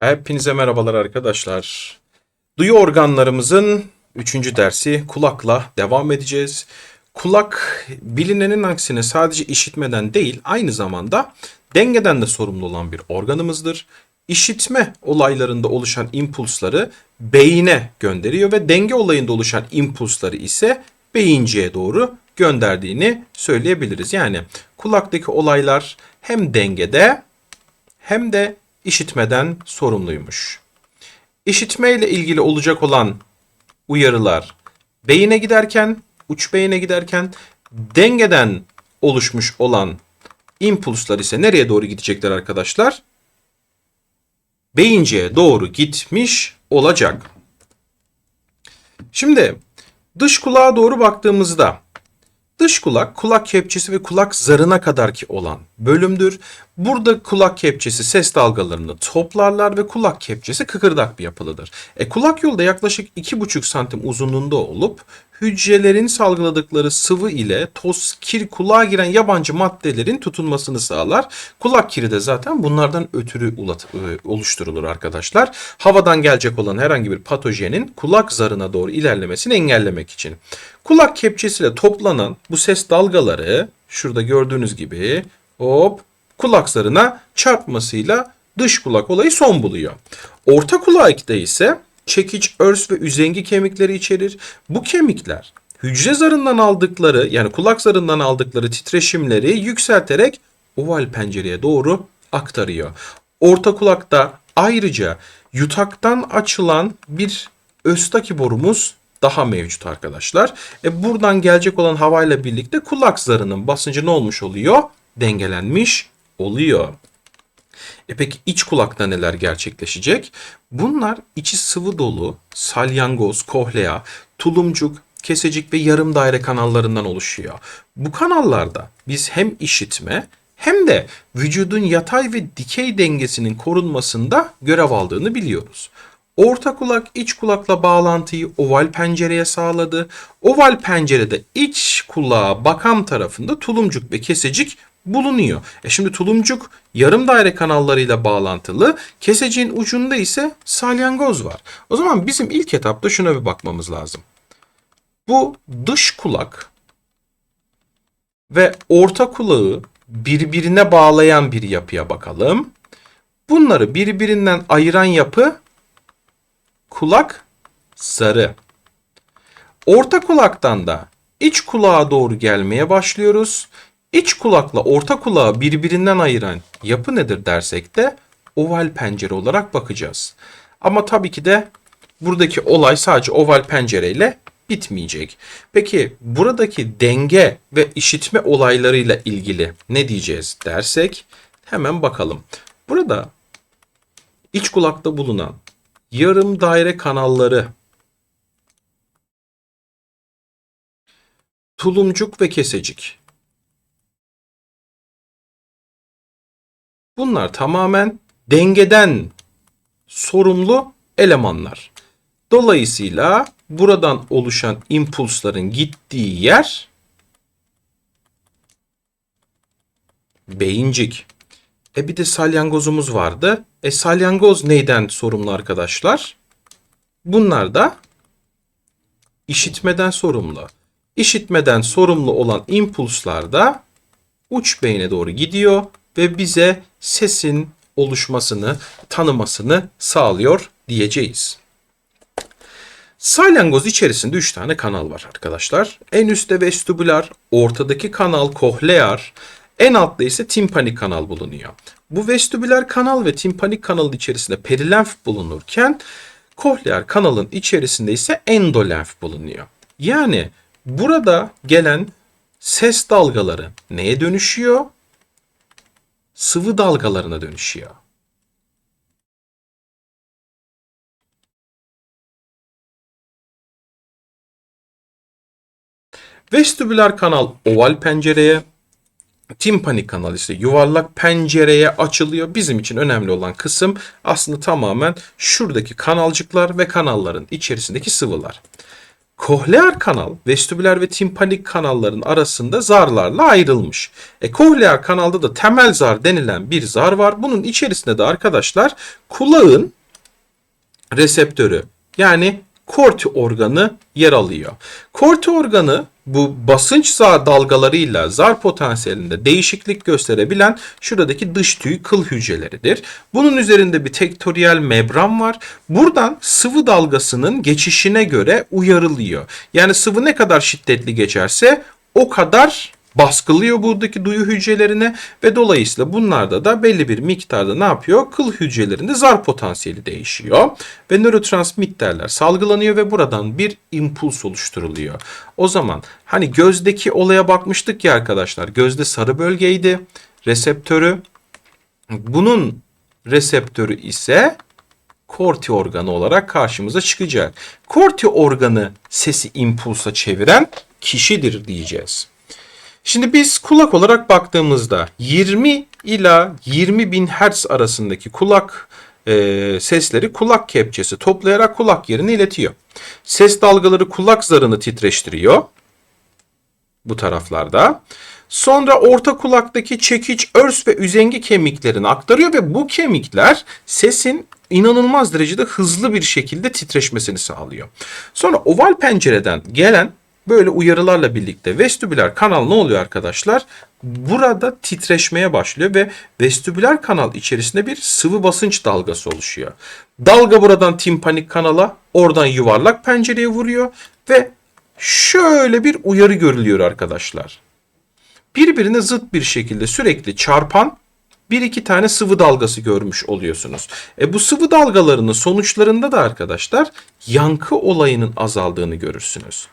Hepinize merhabalar arkadaşlar. Duyu organlarımızın 3. dersi kulakla devam edeceğiz. Kulak bilinenin aksine sadece işitmeden değil aynı zamanda dengeden de sorumlu olan bir organımızdır. İşitme olaylarında oluşan impulsları beyine gönderiyor ve denge olayında oluşan impulsları ise beyinciye doğru gönderdiğini söyleyebiliriz. Yani kulaktaki olaylar hem dengede hem de işitmeden sorumluymuş. İşitme ile ilgili olacak olan uyarılar beyine giderken, uç beyine giderken dengeden oluşmuş olan impulslar ise nereye doğru gidecekler arkadaşlar? Beyinceye doğru gitmiş olacak. Şimdi dış kulağa doğru baktığımızda Dış kulak, kulak kepçesi ve kulak zarına kadarki olan bölümdür. Burada kulak kepçesi ses dalgalarını toplarlar ve kulak kepçesi kıkırdak bir yapılıdır. E, kulak yolu da yaklaşık 2,5 santim uzunluğunda olup hücrelerin salgıladıkları sıvı ile toz, kir, kulağa giren yabancı maddelerin tutunmasını sağlar. Kulak kiri de zaten bunlardan ötürü e, oluşturulur arkadaşlar. Havadan gelecek olan herhangi bir patojenin kulak zarına doğru ilerlemesini engellemek için. Kulak kepçesiyle toplanan bu ses dalgaları şurada gördüğünüz gibi hop kulak zarına çarpmasıyla dış kulak olayı son buluyor. Orta kulakta ise çekiç, örs ve üzengi kemikleri içerir. Bu kemikler hücre zarından aldıkları yani kulak zarından aldıkları titreşimleri yükselterek oval pencereye doğru aktarıyor. Orta kulakta ayrıca yutaktan açılan bir östaki borumuz daha mevcut arkadaşlar. E buradan gelecek olan havayla birlikte kulak zarının basıncı ne olmuş oluyor? Dengelenmiş oluyor. E peki iç kulakta neler gerçekleşecek? Bunlar içi sıvı dolu, salyangoz, kohlea, tulumcuk, kesecik ve yarım daire kanallarından oluşuyor. Bu kanallarda biz hem işitme hem de vücudun yatay ve dikey dengesinin korunmasında görev aldığını biliyoruz. Orta kulak iç kulakla bağlantıyı oval pencereye sağladı. Oval pencerede iç kulağa bakan tarafında tulumcuk ve kesecik bulunuyor. E şimdi tulumcuk yarım daire kanallarıyla bağlantılı. Keseciğin ucunda ise salyangoz var. O zaman bizim ilk etapta şuna bir bakmamız lazım. Bu dış kulak ve orta kulağı birbirine bağlayan bir yapıya bakalım. Bunları birbirinden ayıran yapı kulak zarı. Orta kulaktan da iç kulağa doğru gelmeye başlıyoruz. İç kulakla orta kulağı birbirinden ayıran yapı nedir dersek de oval pencere olarak bakacağız. Ama tabii ki de buradaki olay sadece oval pencereyle bitmeyecek. Peki buradaki denge ve işitme olaylarıyla ilgili ne diyeceğiz dersek hemen bakalım. Burada iç kulakta bulunan yarım daire kanalları tulumcuk ve kesecik. Bunlar tamamen dengeden sorumlu elemanlar. Dolayısıyla buradan oluşan impulsların gittiği yer beyincik. E bir de salyangozumuz vardı. E salyangoz neyden sorumlu arkadaşlar? Bunlar da işitmeden sorumlu. İşitmeden sorumlu olan impulslar da uç beyne doğru gidiyor ve bize sesin oluşmasını, tanımasını sağlıyor diyeceğiz. Salyangoz içerisinde 3 tane kanal var arkadaşlar. En üstte vestibüler, ortadaki kanal kohlear, en altta ise timpanik kanal bulunuyor. Bu vestibüler kanal ve timpanik kanalın içerisinde perilenf bulunurken kohlear kanalın içerisinde ise endolenf bulunuyor. Yani burada gelen ses dalgaları neye dönüşüyor? Sıvı dalgalarına dönüşüyor. Vestibüler kanal oval pencereye, timpanik kanal ise yuvarlak pencereye açılıyor. Bizim için önemli olan kısım aslında tamamen şuradaki kanalcıklar ve kanalların içerisindeki sıvılar. Kohlear kanal, vestibüler ve timpanik kanalların arasında zarlarla ayrılmış. E, kohlear kanalda da temel zar denilen bir zar var. Bunun içerisinde de arkadaşlar kulağın reseptörü yani korti organı yer alıyor. Korti organı bu basınç zar dalgalarıyla zar potansiyelinde değişiklik gösterebilen şuradaki dış tüy kıl hücreleridir. Bunun üzerinde bir tektoriyel membran var. Buradan sıvı dalgasının geçişine göre uyarılıyor. Yani sıvı ne kadar şiddetli geçerse o kadar baskılıyor buradaki duyu hücrelerine ve dolayısıyla bunlarda da belli bir miktarda ne yapıyor? Kıl hücrelerinde zar potansiyeli değişiyor ve nörotransmitterler salgılanıyor ve buradan bir impuls oluşturuluyor. O zaman hani gözdeki olaya bakmıştık ya arkadaşlar. Gözde sarı bölgeydi. Reseptörü. Bunun reseptörü ise korti organı olarak karşımıza çıkacak. Korti organı sesi impulsa çeviren kişidir diyeceğiz. Şimdi biz kulak olarak baktığımızda 20 ila 20 bin hertz arasındaki kulak e, sesleri kulak kepçesi toplayarak kulak yerine iletiyor. Ses dalgaları kulak zarını titreştiriyor bu taraflarda. Sonra orta kulaktaki çekiç, örs ve üzengi kemiklerini aktarıyor ve bu kemikler sesin inanılmaz derecede hızlı bir şekilde titreşmesini sağlıyor. Sonra oval pencereden gelen böyle uyarılarla birlikte vestibüler kanal ne oluyor arkadaşlar? Burada titreşmeye başlıyor ve vestibüler kanal içerisinde bir sıvı basınç dalgası oluşuyor. Dalga buradan timpanik kanala, oradan yuvarlak pencereye vuruyor ve şöyle bir uyarı görülüyor arkadaşlar. Birbirine zıt bir şekilde sürekli çarpan bir iki tane sıvı dalgası görmüş oluyorsunuz. E bu sıvı dalgalarının sonuçlarında da arkadaşlar yankı olayının azaldığını görürsünüz.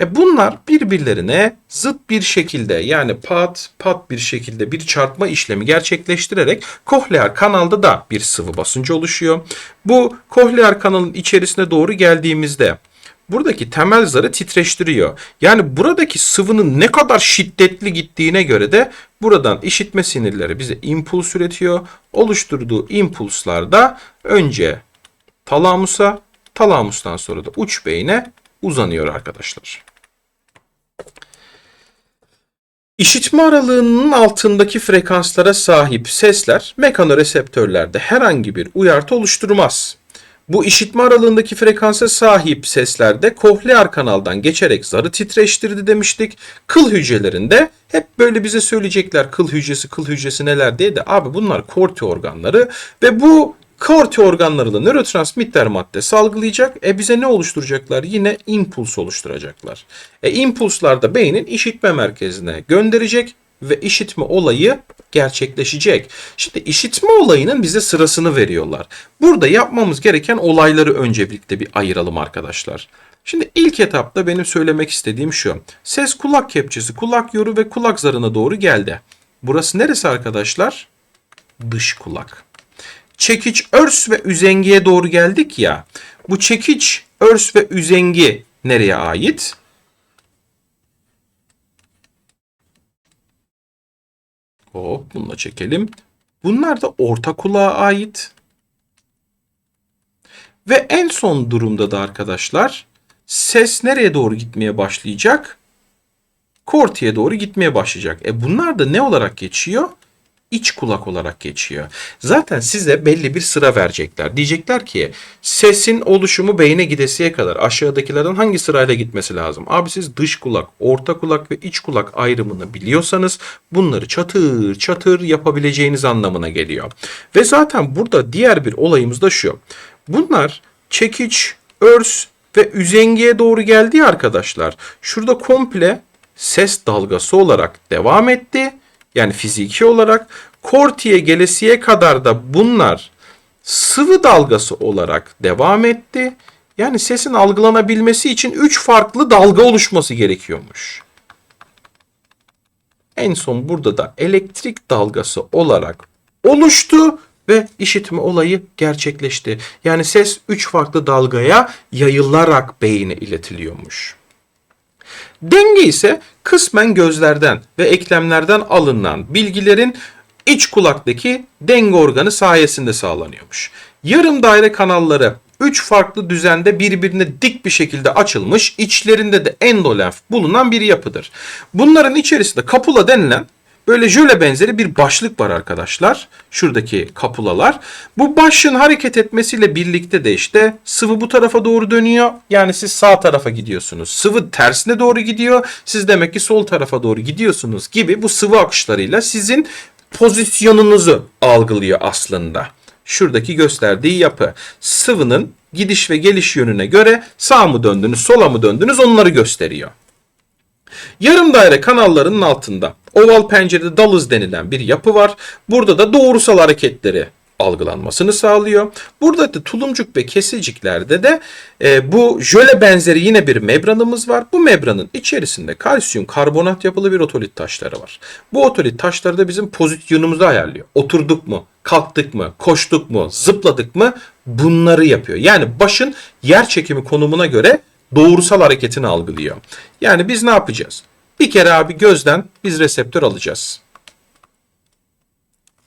E bunlar birbirlerine zıt bir şekilde yani pat pat bir şekilde bir çarpma işlemi gerçekleştirerek kohlear kanalda da bir sıvı basıncı oluşuyor. Bu kohlear kanalın içerisine doğru geldiğimizde buradaki temel zarı titreştiriyor. Yani buradaki sıvının ne kadar şiddetli gittiğine göre de buradan işitme sinirleri bize impuls üretiyor. Oluşturduğu impulslar da önce talamusa, talamustan sonra da uç beyine uzanıyor arkadaşlar. İşitme aralığının altındaki frekanslara sahip sesler mekanoreseptörlerde herhangi bir uyartı oluşturmaz. Bu işitme aralığındaki frekansa sahip seslerde kohlear kanaldan geçerek zarı titreştirdi demiştik. Kıl hücrelerinde hep böyle bize söyleyecekler kıl hücresi kıl hücresi neler diye de abi bunlar korti organları ve bu korti organlarıyla nörotransmitter madde salgılayacak. E bize ne oluşturacaklar? Yine impuls oluşturacaklar. E impulslar da beynin işitme merkezine gönderecek ve işitme olayı gerçekleşecek. Şimdi işitme olayının bize sırasını veriyorlar. Burada yapmamız gereken olayları önce birlikte bir ayıralım arkadaşlar. Şimdi ilk etapta benim söylemek istediğim şu. Ses kulak kepçesi, kulak yoru ve kulak zarına doğru geldi. Burası neresi arkadaşlar? Dış kulak. Çekiç, örs ve üzengiye doğru geldik ya. Bu çekiç, örs ve üzengi nereye ait? Hop bunu da çekelim. Bunlar da orta kulağa ait. Ve en son durumda da arkadaşlar ses nereye doğru gitmeye başlayacak? Kortiye doğru gitmeye başlayacak. E bunlar da ne olarak geçiyor? İç kulak olarak geçiyor. Zaten size belli bir sıra verecekler. Diyecekler ki sesin oluşumu beyne gidesiye kadar aşağıdakilerden hangi sırayla gitmesi lazım? Abi siz dış kulak, orta kulak ve iç kulak ayrımını biliyorsanız bunları çatır çatır yapabileceğiniz anlamına geliyor. Ve zaten burada diğer bir olayımız da şu. Bunlar çekiç, örs ve üzengiye doğru geldi arkadaşlar. Şurada komple ses dalgası olarak devam etti yani fiziki olarak kortiye gelesiye kadar da bunlar sıvı dalgası olarak devam etti. Yani sesin algılanabilmesi için 3 farklı dalga oluşması gerekiyormuş. En son burada da elektrik dalgası olarak oluştu ve işitme olayı gerçekleşti. Yani ses 3 farklı dalgaya yayılarak beyine iletiliyormuş. Denge ise kısmen gözlerden ve eklemlerden alınan bilgilerin iç kulaktaki denge organı sayesinde sağlanıyormuş. Yarım daire kanalları Üç farklı düzende birbirine dik bir şekilde açılmış, içlerinde de endolenf bulunan bir yapıdır. Bunların içerisinde kapula denilen Böyle jöle benzeri bir başlık var arkadaşlar. Şuradaki kapulalar. Bu başlığın hareket etmesiyle birlikte de işte sıvı bu tarafa doğru dönüyor. Yani siz sağ tarafa gidiyorsunuz. Sıvı tersine doğru gidiyor. Siz demek ki sol tarafa doğru gidiyorsunuz gibi bu sıvı akışlarıyla sizin pozisyonunuzu algılıyor aslında. Şuradaki gösterdiği yapı sıvının gidiş ve geliş yönüne göre sağ mı döndünüz, sola mı döndünüz onları gösteriyor. Yarım daire kanallarının altında oval pencerede dalız denilen bir yapı var. Burada da doğrusal hareketleri algılanmasını sağlıyor. Burada da tulumcuk ve kesiciklerde de e, bu jöle benzeri yine bir membranımız var. Bu membranın içerisinde kalsiyum karbonat yapılı bir otolit taşları var. Bu otolit taşları da bizim pozisyonumuzu ayarlıyor. Oturduk mu, kalktık mı, koştuk mu, zıpladık mı bunları yapıyor. Yani başın yer çekimi konumuna göre doğrusal hareketini algılıyor. Yani biz ne yapacağız? Bir kere abi gözden biz reseptör alacağız.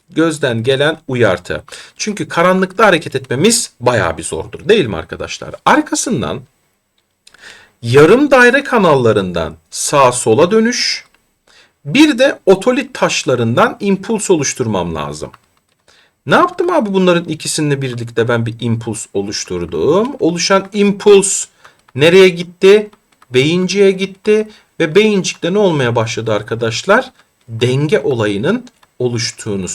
Gözden gelen uyartı. Çünkü karanlıkta hareket etmemiz bayağı bir zordur değil mi arkadaşlar? Arkasından yarım daire kanallarından sağa sola dönüş, bir de otolit taşlarından impuls oluşturmam lazım. Ne yaptım abi bunların ikisini birlikte ben bir impuls oluşturdum. Oluşan impuls nereye gitti? Beyinciğe gitti ve beyincikte ne olmaya başladı arkadaşlar? Denge olayının oluştuğunu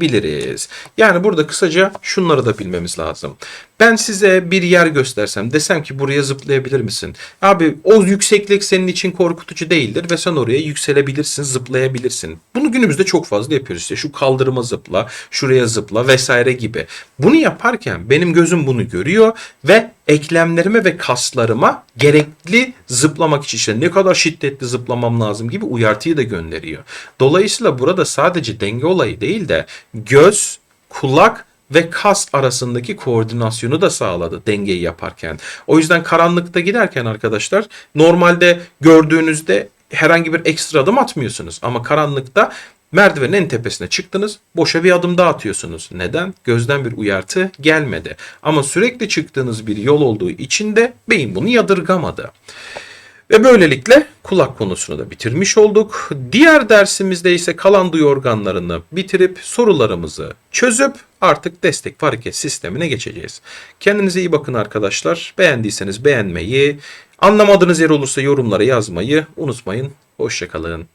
söyleyebiliriz. Yani burada kısaca şunları da bilmemiz lazım. Ben size bir yer göstersem desem ki buraya zıplayabilir misin? Abi o yükseklik senin için korkutucu değildir ve sen oraya yükselebilirsin, zıplayabilirsin. Bunu günümüzde çok fazla yapıyoruz işte şu kaldırıma zıpla, şuraya zıpla vesaire gibi. Bunu yaparken benim gözüm bunu görüyor ve eklemlerime ve kaslarıma gerekli zıplamak için işte ne kadar şiddetli zıplamam lazım gibi uyartıyı da gönderiyor. Dolayısıyla burada sadece denge olayı değil de göz, kulak ve kas arasındaki koordinasyonu da sağladı dengeyi yaparken. O yüzden karanlıkta giderken arkadaşlar normalde gördüğünüzde herhangi bir ekstra adım atmıyorsunuz. Ama karanlıkta merdivenin en tepesine çıktınız boşa bir adım daha atıyorsunuz. Neden? Gözden bir uyartı gelmedi. Ama sürekli çıktığınız bir yol olduğu için de beyin bunu yadırgamadı. Ve böylelikle kulak konusunu da bitirmiş olduk. Diğer dersimizde ise kalan duyu organlarını bitirip sorularımızı çözüp artık destek ve hareket sistemine geçeceğiz. Kendinize iyi bakın arkadaşlar. Beğendiyseniz beğenmeyi, anlamadığınız yer olursa yorumlara yazmayı unutmayın. Hoşçakalın.